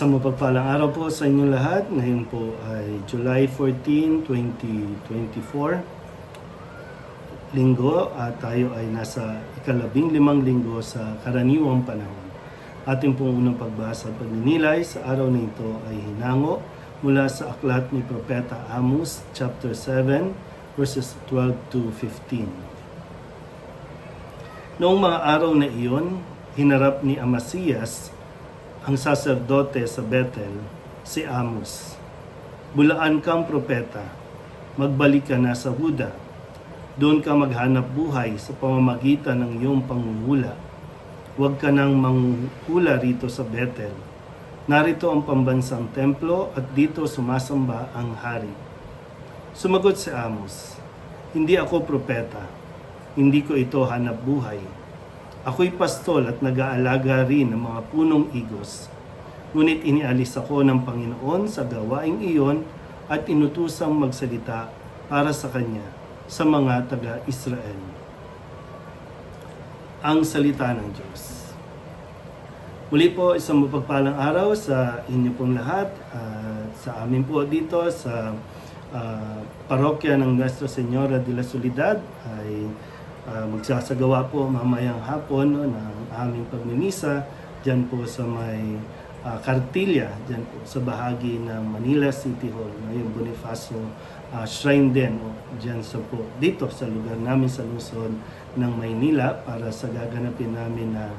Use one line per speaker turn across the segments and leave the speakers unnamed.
Sa mapagpalang araw po sa inyong lahat. Ngayon po ay July 14, 2024. Linggo at tayo ay nasa ikalabing limang linggo sa karaniwang panahon. Ating pong unang pagbasa at pagninilay sa araw na ito ay hinango mula sa aklat ni Propeta Amos chapter 7 verses 12 to 15. Noong mga araw na iyon, hinarap ni Amasias ang saserdote sa Bethel, si Amos. Bulaan kang propeta, magbalik ka na sa Huda. Doon ka maghanap buhay sa pamamagitan ng iyong pangungula. Huwag ka nang manghula rito sa Bethel. Narito ang pambansang templo at dito sumasamba ang hari. Sumagot si Amos, Hindi ako propeta. Hindi ko ito hanap buhay. Ako'y pastol at nag-aalaga rin ng mga punong igos. Ngunit inialis ako ng Panginoon sa gawaing iyon at inutusang magsalita para sa Kanya sa mga taga-Israel. Ang Salita ng Diyos. Muli po, isang mapagpalang araw sa inyo pong lahat. at sa amin po dito sa ah, parokya ng Nuestra Señora de la Soledad ay ah, magsasagawa po mamayang hapon no, ng aming pagmimisa dyan po sa may ah, Cartilla, dyan po sa bahagi ng Manila City Hall, no, yung Bonifacio ah, Shrine din, no, dyan sa po, dito sa lugar namin sa Luzon ng Maynila para sa gaganapin namin na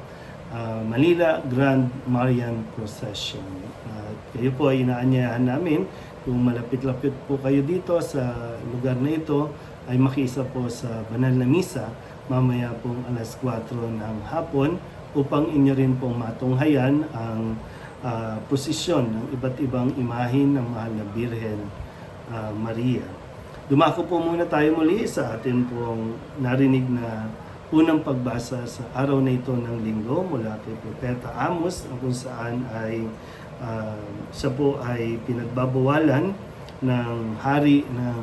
ah, Manila Grand Marian Procession. At kayo po ay inaanyayahan namin kung malapit-lapit po kayo dito sa lugar na ito ay makiisa po sa banal na misa mamaya pong alas 4 ng hapon upang inyo rin pong matunghayan ang ah, posisyon ng iba't ibang imahin ng mahal na Birhen ah, Maria. Dumako po muna tayo muli sa atin pong narinig na unang pagbasa sa araw na ito ng linggo mula kay Propeta Amos na kung saan ay ah, siya po ay pinagbabawalan ng hari ng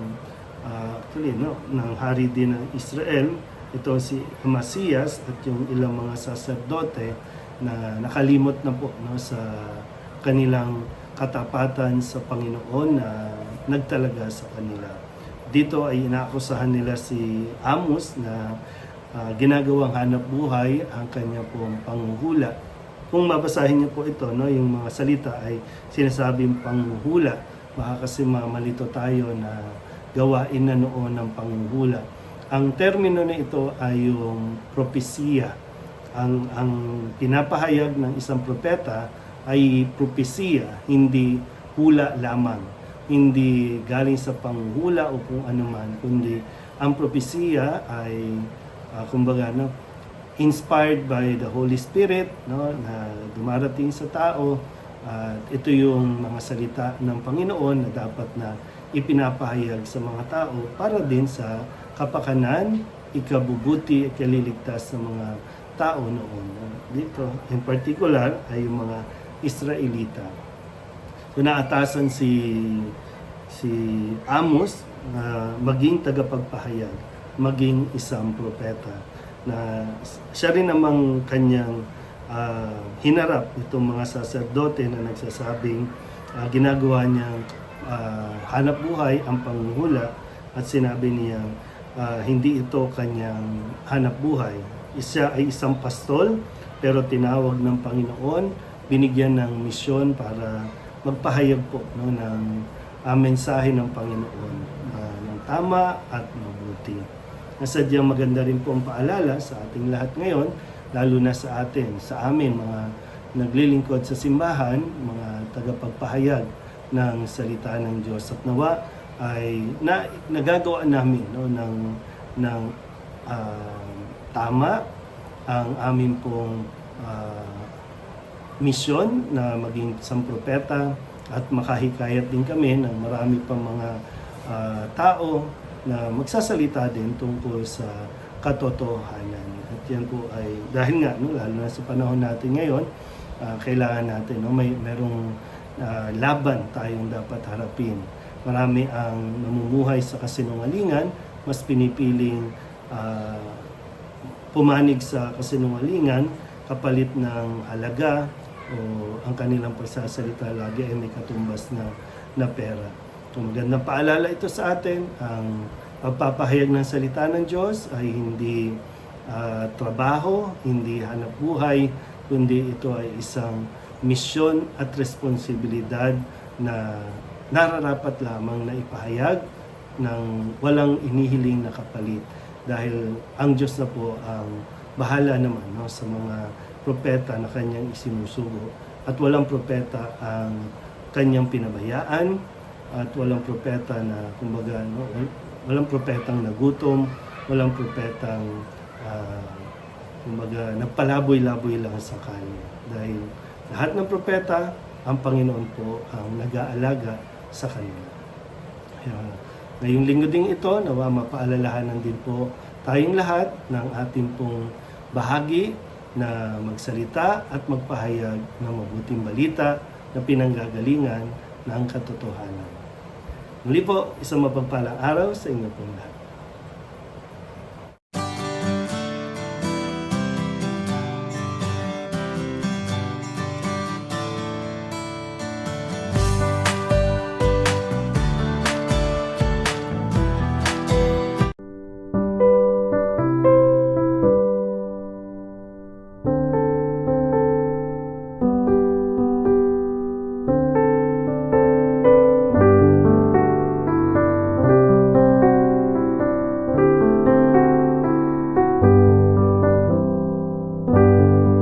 ah, actually no ng hari din ng Israel ito si Amasias at yung ilang mga saserdote na nakalimot na po no sa kanilang katapatan sa Panginoon na nagtalaga sa kanila. Dito ay inaakusahan nila si Amos na ah, ginagawang hanap buhay ang kanya pong panghuhula. Kung mabasahin niyo po ito, no, yung mga salita ay sinasabing panghuhula. Baka kasi mamalito tayo na gawain na noon ng panghuhula. Ang termino na ito ay yung propesiya. Ang, ang pinapahayag ng isang propeta ay propesiya, hindi hula lamang. Hindi galing sa panghula o kung ano man, kundi ang propesiya ay, ah, kumbaga, no, inspired by the Holy Spirit no na dumarating sa tao at ito yung mga salita ng Panginoon na dapat na ipinapahayag sa mga tao para din sa kapakanan, ikabubuti, ikaliligtas ng mga tao noon. Dito, in particular, ay yung mga Israelita. So naatasan si si Amos na maging tagapagpahayag, maging isang propeta na siya rin namang kanyang ah, hinarap itong mga saserdote na nagsasabing ah, ginagawa niyang ah, hanap buhay ang panguhula at sinabi niya ah, hindi ito kanyang hanap buhay. Isa ay isang pastol pero tinawag ng Panginoon, binigyan ng misyon para magpahayag po no, ng ah, mensahe ng Panginoon ah, ng tama at mabuti na sadyang maganda rin po ang paalala sa ating lahat ngayon, lalo na sa atin, sa amin, mga naglilingkod sa simbahan, mga tagapagpahayag ng salita ng Diyos. At nawa ay na, nagagawa namin no, ng, ng ah, tama ang amin pong ah, misyon na maging isang propeta at makahikayat din kami ng marami pang mga ah, tao na magsasalita din tungkol sa katotohanan. At yan po ay, dahil nga, no, lalo na sa panahon natin ngayon, ah, kailangan natin, no, may merong ah, laban tayong dapat harapin. Marami ang namumuhay sa kasinungalingan, mas pinipiling ah, pumanig sa kasinungalingan kapalit ng halaga o ang kanilang pagsasalita lagi ay may katumbas na, na pera. So magandang paalala ito sa atin, ang pagpapahayag ng salita ng Diyos ay hindi ah, trabaho, hindi hanap buhay, kundi ito ay isang misyon at responsibilidad na nararapat lamang na ipahayag ng walang inihiling na kapalit. Dahil ang Diyos na po ang bahala naman no, sa mga propeta na kanyang isinusugo at walang propeta ang kanyang pinabayaan. At walang propeta na kumbaga no, wal- walang propetang nagutom. Walang propetang ah, kumbaga nagpalaboy-laboy lang sa kanya. Dahil lahat ng propeta ang Panginoon po ang nag-aalaga sa kanila. Kaya, ngayong linggo din ito, nawa mapaalalahanan din po tayong lahat ng ating pong bahagi na magsalita at magpahayag ng mabuting balita na pinanggagalingan ng katotohanan. Muli po, isang mapagpalang araw sa inyo pong lahat.